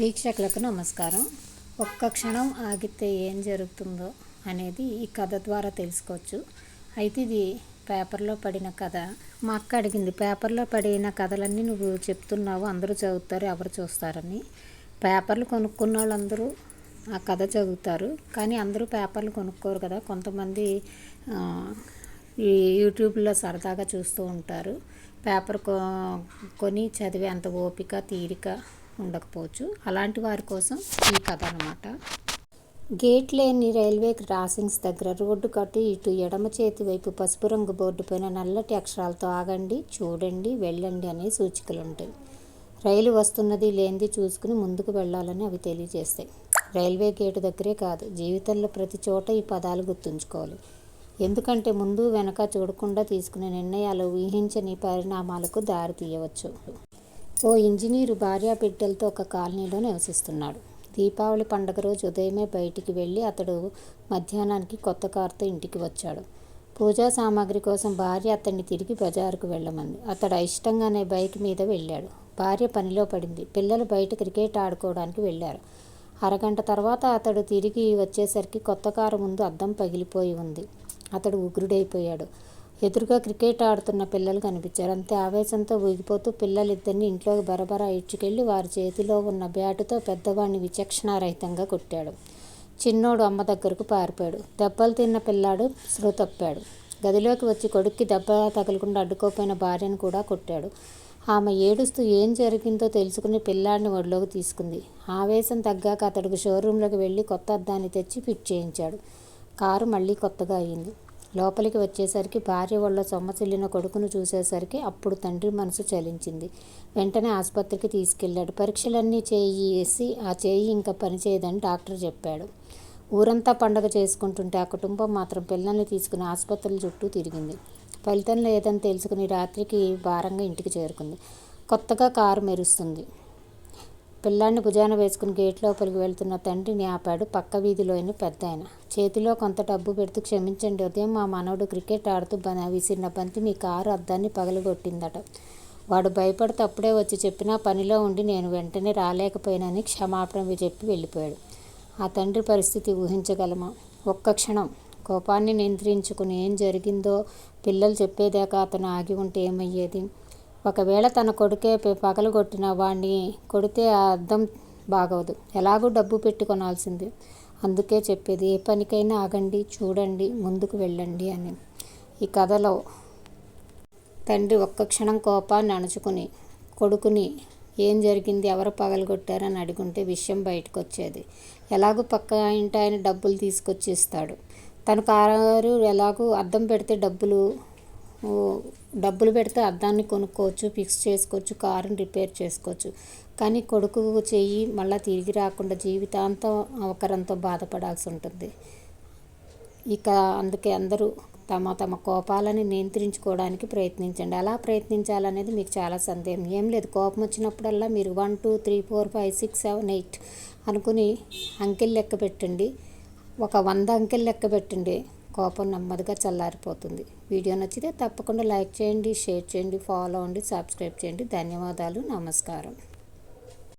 వీక్షకులకు నమస్కారం. ఒక్క క్షణం ఆగితే ఏం జరుగుతుందో అనేది ఈ కథ ద్వారా తెలుసుకోవచ్చు. అయితే ఇది పేపర్లో పడిన కథ. మా అక్క అడిగింది పేపర్లో పడిన కథలన్నీ నువ్వు చెప్తున్నావు అందరూ చదువుతారు ఎవరు చూస్తారని. పేపర్లు కొనుక్కున్న వాళ్ళందరూ ఆ కథ చదువుతారు. కానీ అందరూ పేపర్లు కొనుక్కోరు కదా. కొంతమంది ఈ యూట్యూబ్లో సరదాగా చూస్తూ ఉంటారు. పేపర్ కొ కొని చదివే అంత ఓపిక తీరిక ఉండకపోవచ్చు. అలాంటి వారి కోసం ఈ కథ అనమాట గేట్ లేని రైల్వే క్రాసింగ్స్ దగ్గర రోడ్డు కట్టి ఇటు ఎడమ చేతి వైపు పసుపు రంగు బోర్డు పైన నల్లటి అక్షరాలతో ఆగండి చూడండి వెళ్ళండి అనే సూచికలు ఉంటాయి రైలు వస్తున్నది లేనిది చూసుకుని ముందుకు వెళ్ళాలని అవి తెలియజేస్తాయి. రైల్వే గేటు దగ్గరే కాదు జీవితంలో ప్రతి చోట ఈ పదాలు గుర్తుంచుకోవాలి. ఎందుకంటే ముందు వెనక చూడకుండా తీసుకునే నిర్ణయాలు ఊహించని పరిణామాలకు దారి తీయవచ్చు ఓ ఇంజనీరు భార్యా బిడ్డలతో ఒక కాలనీలో నివసిస్తున్నాడు. దీపావళి పండగ రోజు ఉదయమే బయటికి వెళ్ళి అతడు మధ్యాహ్నానికి కొత్త కారుతో ఇంటికి వచ్చాడు. పూజా సామాగ్రి కోసం భార్య అతన్ని తిరిగి బజారుకు వెళ్ళమంది. అతడు ఇష్టంగానే బైక్ మీద వెళ్ళాడు. భార్య పనిలో పడింది. పిల్లలు బయట క్రికెట్ ఆడుకోవడానికి వెళ్ళారు. అరగంట తర్వాత అతడు తిరిగి వచ్చేసరికి కొత్త కారు ముందు అద్దం పగిలిపోయి ఉంది. అతడు ఉగ్రుడైపోయాడు. ఎదురుగా క్రికెట్ ఆడుతున్న పిల్లలు కనిపించారు. అంతే ఆవేశంతో ఊగిపోతూ పిల్లలిద్దరిని ఇంట్లోకి బరబరా ఇడ్చుకెళ్ళి వారి చేతిలో ఉన్న బ్యాటుతో పెద్దవాడిని విచక్షణారహితంగా కొట్టాడు. చిన్నోడు అమ్మ దగ్గరకు పారిపోయాడు. దెబ్బలు తిన్న పిల్లాడు స్పృహ తప్పాడు. గదిలోకి వచ్చి కొడుక్కి దెబ్బ తగలకుండా అడ్డుకోపోయిన భార్యను కూడా కొట్టాడు. ఆమె ఏడుస్తూ ఏం జరిగిందో తెలుసుకుని పిల్లాడిని ఒడిలోకి తీసుకుంది. ఆవేశం తగ్గాక అతడికి షోరూంలోకి వెళ్ళి కొత్త అద్దాన్ని తెచ్చి ఫిట్ చేయించాడు. కారు మళ్ళీ కొత్తగా అయింది. లోపలికి వచ్చేసరికి భార్య ఒళ్ళో సొమ్మసిల్లిన కొడుకును చూసేసరికి అప్పుడు తండ్రి మనసు చలించింది. వెంటనే ఆసుపత్రికి తీసుకెళ్ళాడు. పరీక్షలన్నీ చేసి ఆ చేయి ఇంకా పనిచేయదని డాక్టర్ చెప్పాడు. ఊరంతా పండగ చేసుకుంటుంటే ఆ కుటుంబం మాత్రం పిల్లల్ని తీసుకుని ఆసుపత్రుల చుట్టూ తిరిగింది. ఫలితం లేదని తెలుసుకుని రాత్రికి భారంగా ఇంటికి చేరుకుంది. కొత్తగా కారు మెరుస్తుంది. పిల్లాన్ని భుజాన వేసుకుని గేట్ లోపలికి వెళ్తున్న తండ్రిని ఆపాడు. పక్క వీధిలోని పెద్ద ఆయన చేతిలో కొంత డబ్బు పెడుతూ క్షమించండి ఉదయం మా మనవడు క్రికెట్ ఆడుతూ బన విసిరిన బంతి మీ కారు అద్దాన్ని పగలగొట్టిందట. వాడు భయపడుతూ అప్పుడే వచ్చి చెప్పినా పనిలో ఉండి నేను వెంటనే రాలేకపోయినని క్షమాపణ చెప్పి వెళ్ళిపోయాడు. ఆ తండ్రి పరిస్థితి ఊహించగలమా? ఒక్క క్షణం. కోపాన్ని నియంత్రించుకుని ఏం జరిగిందో పిల్లలు చెప్పేదాకా అతను ఆగి ఉంటే ఏమయ్యేది? ఒకవేళ తన కొడుకే పె- పగలగొట్టిన వాడిని కొడితే ఆ అర్థం బాగోదు. ఎలాగూ డబ్బు పెట్టుకొనాల్సింది. అందుకే చెప్పేది ఏ పనికైనా ఆగండి చూడండి ముందుకు వెళ్ళండి అని. ఈ కథలో తండ్రి ఒక్క క్షణం కోపాన్ని అణుచుకుని కొడుకుని ఏం జరిగింది ఎవరు పగలగొట్టారని అడుగుంటే విషయం బయటకు వచ్చేది ఎలాగో పక్క ఇంటి ఆయన డబ్బులు తీసుకొచ్చి ఇస్తాడు తన కారు ఎలాగో అద్దం పెడితే డబ్బులు డబ్బులు పెడితే అద్దాన్ని కొనుక్కోవచ్చు ఫిక్స్ చేసుకోవచ్చు కారుని రిపేర్ చేసుకోవచ్చు. కానీ కొడుకు చెయ్యి మళ్ళీ తిరిగి రాకుండా జీవితాంతం అవకరంతో బాధపడాల్సి ఉంటుంది. ఇక అందుకే అందరూ తమ తమ కోపాలని నియంత్రించుకోవడానికి ప్రయత్నించండి. ఎలా ప్రయత్నించాలనేది మీకు చాలా సందేహం. ఏం లేదు కోపం వచ్చినప్పుడల్లా మీరు one two three four five six seven eight అనుకుని అంకెలు లెక్క పెట్టండి. ఒక వంద అంకెలు లెక్క పెట్టండి. కోపం నెమ్మదిగా చల్లారిపోతుంది. వీడియో నచ్చితే తప్పకుండా లైక్ చేయండి షేర్ చేయండి ఫాలో అవ్వండి సబ్స్క్రైబ్ చేయండి. ధన్యవాదాలు నమస్కారం.